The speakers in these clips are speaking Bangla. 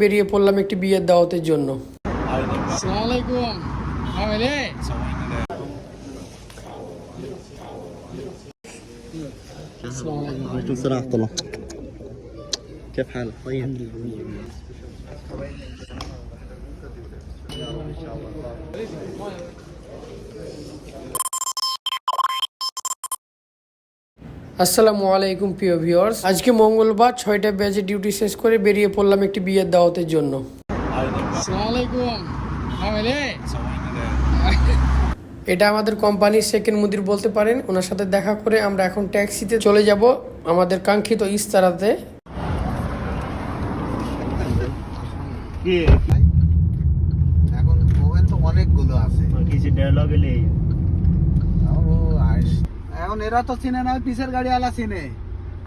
বেরিয়ে পড়লাম একটি বিয়ের দাওয়াতের জন্য আসসালামু আলাইকুম হামেলে السلام عليكم وعليكم السلام ورحمة الله আসসালামু আলাইকুম প্রিয় ভিউয়ার্স। আজকে মঙ্গলবার ছয়টা ব্যাচে ডিউটি শেষ করে বেরিয়ে পড়লাম একটি বিয়ের দাওয়াতের জন্য। এটা আমাদের কোম্পানির সেকেন্ড মুদির বলতে পারেন। ওনার সাথে দেখা করে আমরা এখন ট্যাক্সিতে চলে যাব আমাদের কাঙ্ক্ষিত ইস্তারাতে এখন তো অনেকগুলো আছে। কিছু ডায়লগ নেই। এখন এরা তো চিনে না পিসের গাড়ি আলা চিনে।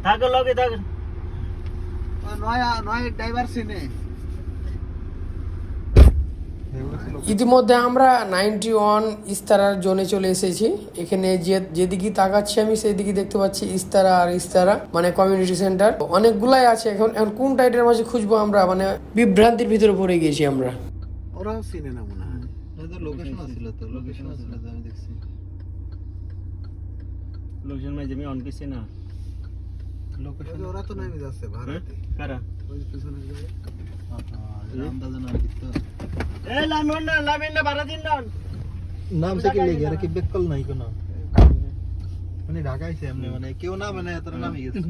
থাকো লগে থাক। ও নয় নয় ড্রাইভার চিনে। ইতিমধ্যে আমরা নাইনটি ওয়ান ইস্তারার জোনে চলে এসেছি। এখানে যে যেদিকে তাকাচ্ছি আমি সেই দিকে দেখতে পাচ্ছি ইস্তারা আর ইস্তারা মানে কমিউনিটি সেন্টার অনেকগুলাই আছে। এখন এখন কোন টাইটের মাঝে খুঁজবো আমরা? মানে বিভ্রান্তির ভিতরে পড়ে গেছি আমরা। ওরাও চিনে না মনে হয়। লোকেশন ছিল তো লোকেশন ছিল তো আমি দেখছি। লোকজন মাঝে আমি অন করছি না। লোকেশন ওরা তো হ্যাঁ? যাচ্ছে ভারতে কারা? ওই যাবে নাম থেকে বেকল নাই কোন? মানে ঢাকায় এমনি মানে। কেউ না মানে তোর নামে গেছে।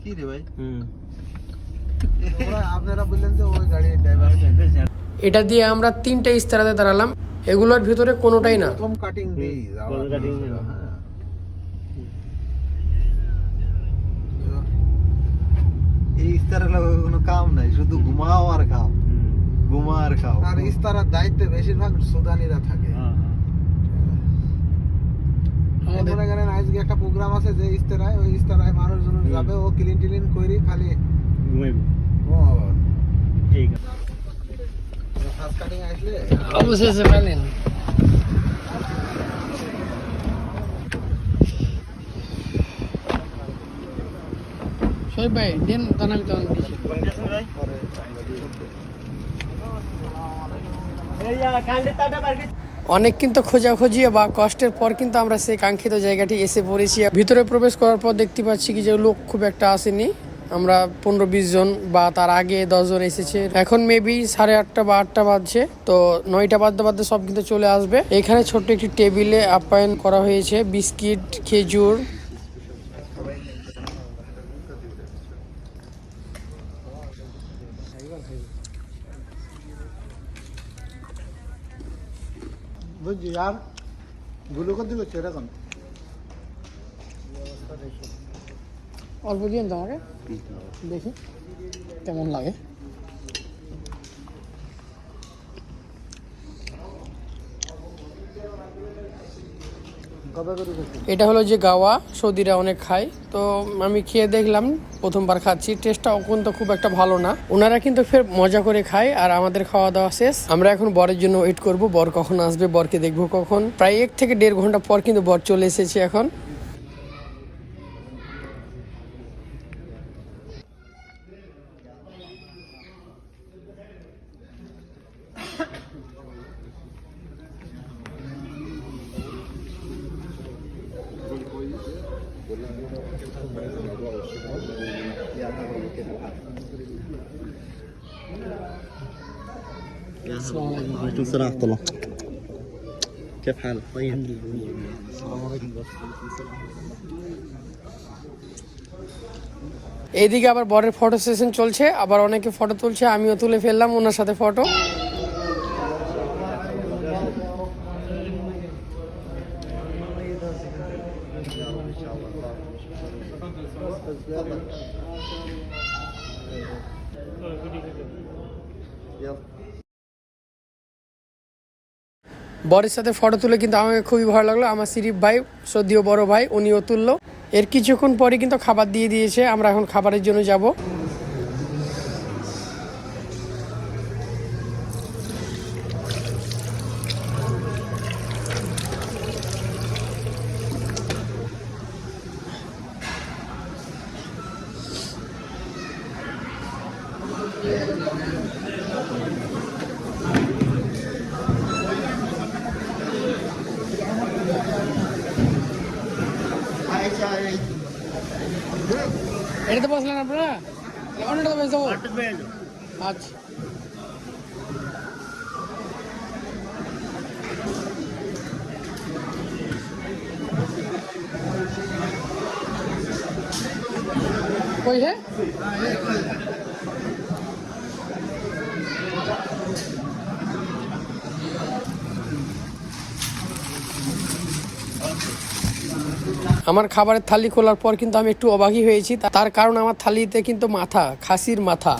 কি রে ভাই? হুম। আপনারা বললেন যে ওই গাড়ির ড্রাইভার এটা দিয়ে আমরা তিনটা ইস্তারাতে দাঁড়ালাম। এগুলোর ভিতরে কোনোটাই না। প্রথম কাটিং দিই প্রথম cutting হ্যাঁ। এই ইস্তারের কোনো কাম নাই শুধু ঘুমাও আর খাও। ঘুমা আর খাও। আর ইস্তারার দায়িত্বে বেশিরভাগ সুদানিরা থাকে। হ্যাঁ মনে করেন আজকে একটা প্রোগ্রাম আছে যে ইস্তারায় ওই ইস্তারায় মানুষজন যাবে ও ক্লিন টিলিন করি খালি ঘুমাইব। ঠিক আছে। অনেক কিন্তু খোঁজাখুঁজি বা কষ্টের পর কিন্তু আমরা সেই কাঙ্ক্ষিত জায়গাটি এসে পড়েছি। ভিতরে প্রবেশ করার পর দেখতে পাচ্ছি কি যে লোক খুব একটা আসেনি। আমরা পনেরো বিশ জন বা তার আগে দশজন এসেছে। এখন মেবি সাড়ে আটটা বা আটটা বাজছে। তো নয়টা বাদতে বাজতে সব কিন্তু চলে আসবে। এখানে ছোট্ট একটি টেবিলে আপ্যায়ন করা হয়েছে। বিস্কিট, খেজুর। বুঝছি, আরগুলো কত দিল সেরকম। অল্প তো আমাকে দেখি কেমন লাগে। এটা হলো যে গাওয়া, সৌদিরা অনেক খায়। তো আমি খেয়ে দেখলাম, প্রথমবার খাচ্ছি। টেস্টটা কিন্তু খুব একটা ভালো না। ওনারা কিন্তু ফের মজা করে খায় আর আমাদের খাওয়া দাওয়া শেষ। আমরা এখন বরের জন্য ওয়েট করব। বর কখন আসবে, বরকে দেখব কখন। প্রায় এক থেকে দেড় ঘণ্টা পর কিন্তু বর চলে এসেছে এখন। وعليكم السلام ورحمة الله كيف حالك؟ طيب السلام عليكم এইদিকে আবার বরের ফটো সেশন চলছে আবার অনেকে ফটো তুলছে আমিও তুলে ফেললাম ওনার সাথে ফটো বরের সাথে ফটো তুলে কিন্তু আমাকে খুবই ভালো লাগল। আমার সিরিফ ভাই সদ্যীয় বড় ভাই, উনিও তুললো। এর কিছুক্ষণ পরে কিন্তু খাবার দিয়ে দিয়েছে। আমরা এখন খাবারের জন্য যাব। ఎడత పోసలేను అప్పుడు ఎవరు పోసావు అచ్చా कोई है Thank you. আমার খাবারের থালি খোলার পর কিন্তু আমি একটু অবাকই হয়েছি। তার কারণ আমার থালিতে কিন্তু মাথা, খাসির মাথা।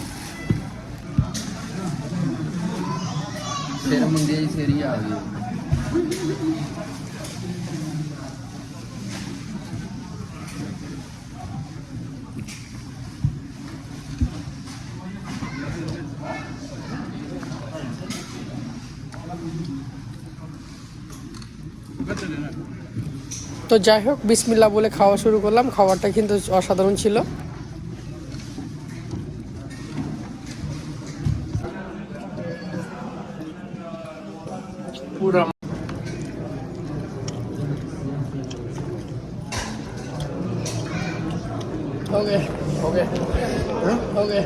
তো যাই হোক বিসমিল্লা বলে খাওয়া শুরু করলাম। খাবারটা কিন্তু অসাধারণ ছিল। ওকে ওকে ওকে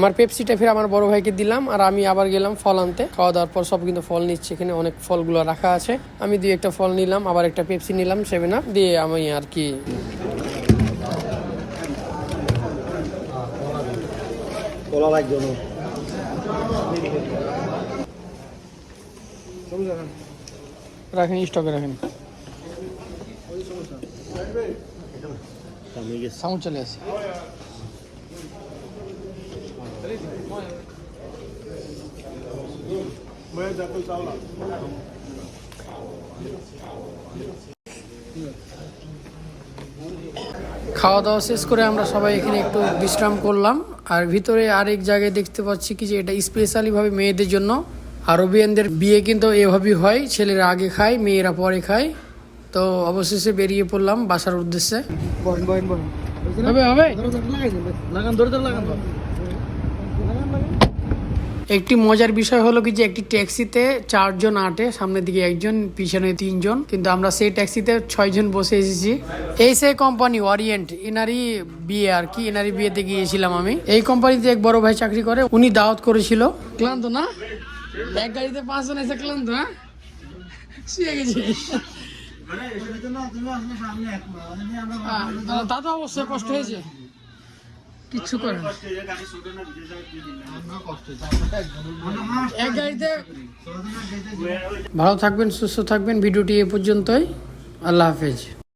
আমার পেপসিটা ফির আমার বড় ভাইকে দিলাম আর আমি আবার গেলাম ফল আনতে। খাওয়া দাওয়ার পর সব কিন্তু ফল নিচ্ছে এখানে অনেক ফলগুলো রাখা আছে। আমি দুই একটা ফল নিলাম আবার একটা পেপসি নিলাম সেভেন আপ দিয়ে আমি আর কি রাখেন স্টকে রাখেন। সাউন্ড চলে আসে। খাওয়া দাওয়া শেষ করে আমরা সবাই এখানে একটু বিশ্রাম করলাম। আর ভিতরে আরেক জায়গায় দেখতে পাচ্ছি কি যে এটা স্পেশালি ভাবে মেয়েদের জন্য। আরবিয়ানদের বিয়ে কিন্তু এভাবেই হয় ছেলেরা আগে খায় মেয়েরা পরে খায়। তো অবশেষে বেরিয়ে পড়লাম বাসার উদ্দেশ্যে। হবে হবে। লাগান ধরে লাগান একটি মজার বিষয় হলো কি যে একটি ট্যাক্সিতে চারজন আটে সামনের দিকে একজন পিছনে তিনজন। কিন্তু আমরা সেই ট্যাক্সিতে ছয়জন বসে এসেছি। এই সেই কোম্পানি ওরিয়েন্ট এনারই বিয়ে আর কি এনারই বিয়েতে গিয়েছিলাম আমি। এই কোম্পানিতে এক বড় ভাই চাকরি করে উনি দাওয়াত করেছিল। ক্লান্ত না? এক গাড়িতে পাঁচজন এসে ক্লান্ত হ্যাঁ? শুয়ে গেছি। তা তো অবশ্যই কষ্ট হয়েছে। কিচ্ছু করে না। ভালো থাকবেন সুস্থ থাকবেন। ভিডিওটি এ পর্যন্তই। আল্লাহ হাফেজ।